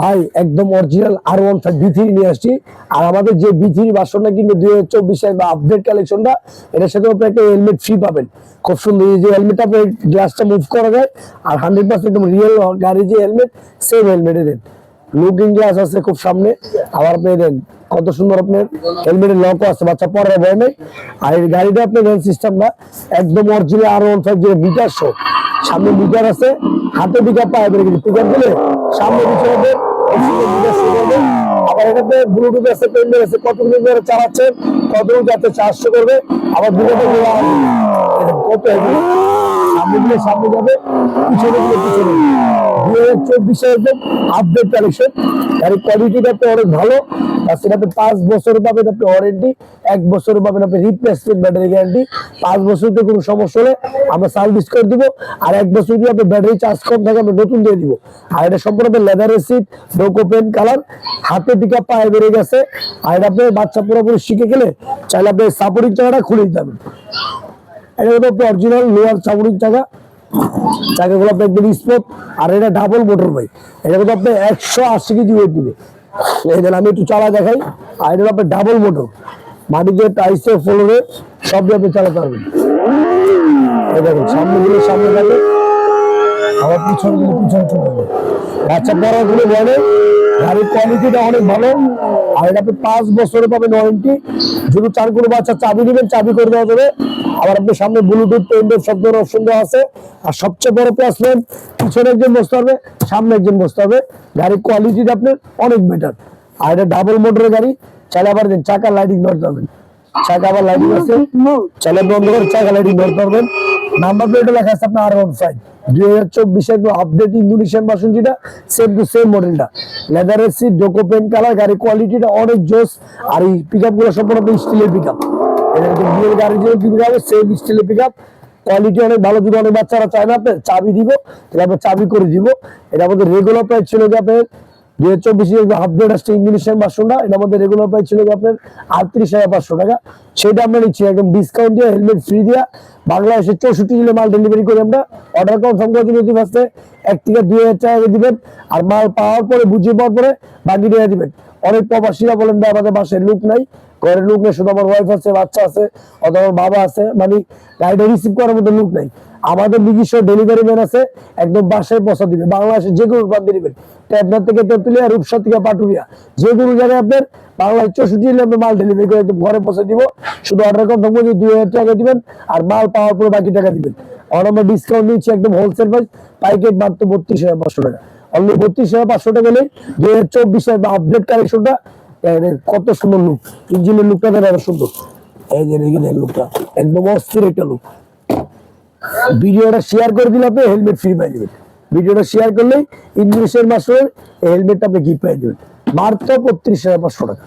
ভাই? একদম original R one five B নিয়ে আসছি। আর আমাদের যে কিন্তু দুই হাজার চব্বিশে বা আপডেট কালেকশনটা এটার সাথে আপনি একটা হেলমেট ফ্রি পাবেন। খুব সুন্দর যে আপনি গ্লাসটা মুভ করা যায়, আর হান্ড্রেড পার্সেন্ট রিয়েল গাড়ির যে হেলমেট সেম হেলমেটে দেন। লুকিং গ্লাস আছে খুব সামনে। আবার আপনি দেন, কত সুন্দর আপনার হেলমেটের লকও আছে, বাচ্চা পরে ভয় নেই। আর এই গাড়িটা আপনার রেল সিস্টেমটা একদম অরিজিনাল আর ওয়ান ফাইভ যে মিটার শো সামনে মিটার আছে, হাতে পিক আপ পাওয়া কিন্তু পিক আপ দিলে সামনে করবে। আবার ব্লুটুথ আছে আছে, কত চালাচ্ছেন কতটুকু যাতে চারশো করবে, আবার কত সামনে যাবে, পিছনে পিছনে চব্বিশে একদম আপডেট কালেকশন গাড়ির কোয়ালিটিটা তো অনেক ভালো। আর সেটাতে পাঁচ বছর পাবেন আপনি ওয়ারেন্টি এক বছর পাবেন আপনি রিপ্লেসমেন্ট ব্যাটারি গ্যারান্টি পাঁচ বছরতে কোনো সমস্যা হলে আমরা সার্ভিস করে দিব, আর এক বছর যদি আপনার ব্যাটারি চার্জ কম থাকে, আমরা নতুন দিয়ে দিব। আর এটা সম্পূর্ণ লেদারের সিট ডোকো পেন কালার হাতে পিক পায়ে বেড়ে গেছে। আর এটা আপনার বাচ্চা পুরোপুরি শিখে গেলে চাইলে আপনি সাপোর্টিং চাকাটা খুলে দিতে হবে এটা হলো অরিজিনাল লোয়ার সাপোর্টিং চাকা। চাকাগুলো আপনার একদম স্পোর্ট আর এটা ডাবল মোটর ভাই এটা কিন্তু আপনার একশো আশি কেজি ওয়েট দিবে। এই দেন, আমি একটু চালা দেখাই। আর এটা আপনার ডাবল মোটর মাটিতে টাইসে ফ্লোরে সব দিয়ে আপনি চালাতে পারবেন। এই সামনে গুলো সামনে যাবে আবার পিছনে গুলো পিছনে চলে যাবে। বাচ্চা পড়া গুলো বলে গাড়ির কোয়ালিটিটা অনেক ভালো। আর এটা আপনি পাঁচ বছরে পাবেন ওয়ারেন্টি যদি চার কোনো বাচ্চা চাবি দিবেন, চাবি করে দেওয়া যাবে। আবার আপনি সামনে ব্লুটুথ পেন্ডের সব ধরনের অপশন দেওয়া আছে। আর সবচেয়ে বড় প্লাস পয়েন্ট পিছনে একজন বসতে হবে সামনে একজন বসতে হবে গাড়ির কোয়ালিটিটা আপনার অনেক বেটার আর এটা ডাবল মোটরের গাড়ি। চাইলে আবার দিন চাকা লাইটিং ধরতে পারবেন। চাকা আবার লাইটিং আছে। চাইলে বন্ধ করে চাকা লাইটিং ধরতে পারবেন। নাম্বার প্লেটে লেখা আছে আপনার আর ওয়ান ফাইভ দুই হাজার চব্বিশে আপডেট ইন্দোনেশিয়ান ভার্সন যেটা সেম টু সেম মডেলটা লেদারের সিট ডোকো পেন কালার গাড়ির কোয়ালিটিটা অনেক জোস, আর এই পিক আপগুলো সম্পূর্ণ স্টিলের পিক আপ এটা বিয়ের গাড়ির যে পিক আপ সেম স্টিলের পিক আপ কোয়ালিটি অনেক ভালো, যদি অনেক বাচ্চারা চায় না, আপনার চাবি দিব, তাহলে আপনার চাবি করে দিব। এটা আমাদের রেগুলার প্রাইস ছিল যে আপনার হাজার রেগুলার ছিল আপনার আটত্রিশ হাজার পাঁচশো টাকা। সেটা নিচ্ছি, একদম ডিসকাউন্ট হেলমেট ফ্রি চৌষট্টি মাল ডেলিভারি করি আমরা। অর্ডার এক থেকে হাজার টাকা দিবেন। আর মাল পাওয়ার পরে, বুঝিয়ে পাওয়ার পরে, বাকি টাকা দিবেন। অনেক প্রবাসীরা বলেন আমাদের বাসায় লুক নাই। ঘরের লোক নেই, শুধু আমার ওয়াইফ আছে, বাচ্চা আছে, অথবা আমার বাবা আছে মানে গাড়িটা রিসিভ করার মতো লোক নাই। আমাদের নিজস্ব ডেলিভারি ম্যান আছে, একদম বাসায় পৌঁছা দিবে বাংলাদেশে যে কোনো প্রান্তে দিবেন টেবনার থেকে তেতুলিয়া, রূপসা থেকে পাটুরিয়া যে কোনো জায়গায় আপনার বাংলায় চৌষট্টি আপনি মাল ডেলিভারি করে একদম ঘরে পৌঁছে দিব। শুধু অর্ডার কনফার্ম করে দুই হাজার টাকা দিবেন, আর মাল পাওয়ার পরে বাকি টাকা দিবেন। আর আমরা ডিসকাউন্ট নিচ্ছি একদম হোলসেল প্রাইস পাইকেট মাত্র বত্রিশ হাজার পাঁচশো টাকা। অনলি বত্রিশ হাজার পাঁচশো টাকা গেলে দুই হাজার চব্বিশে আপডেট কালেকশনটা কত সুন্দর লুক। ইঞ্জিনের লুকটা দেখেন আরও সুন্দর। এই যে ইঞ্জিনের লুকটা। একদম অস্থির একটা লুক। ভিডিওটা শেয়ার করে দিলে আপনি হেলমেট ফ্রি পাই দেবেন ভিডিওটা শেয়ার করলে ইংলিশের মাসের হেলমেটটা আপনি গিফট পাই দেবেন মাত্র বত্রিশ হাজার পাঁচশো টাকা।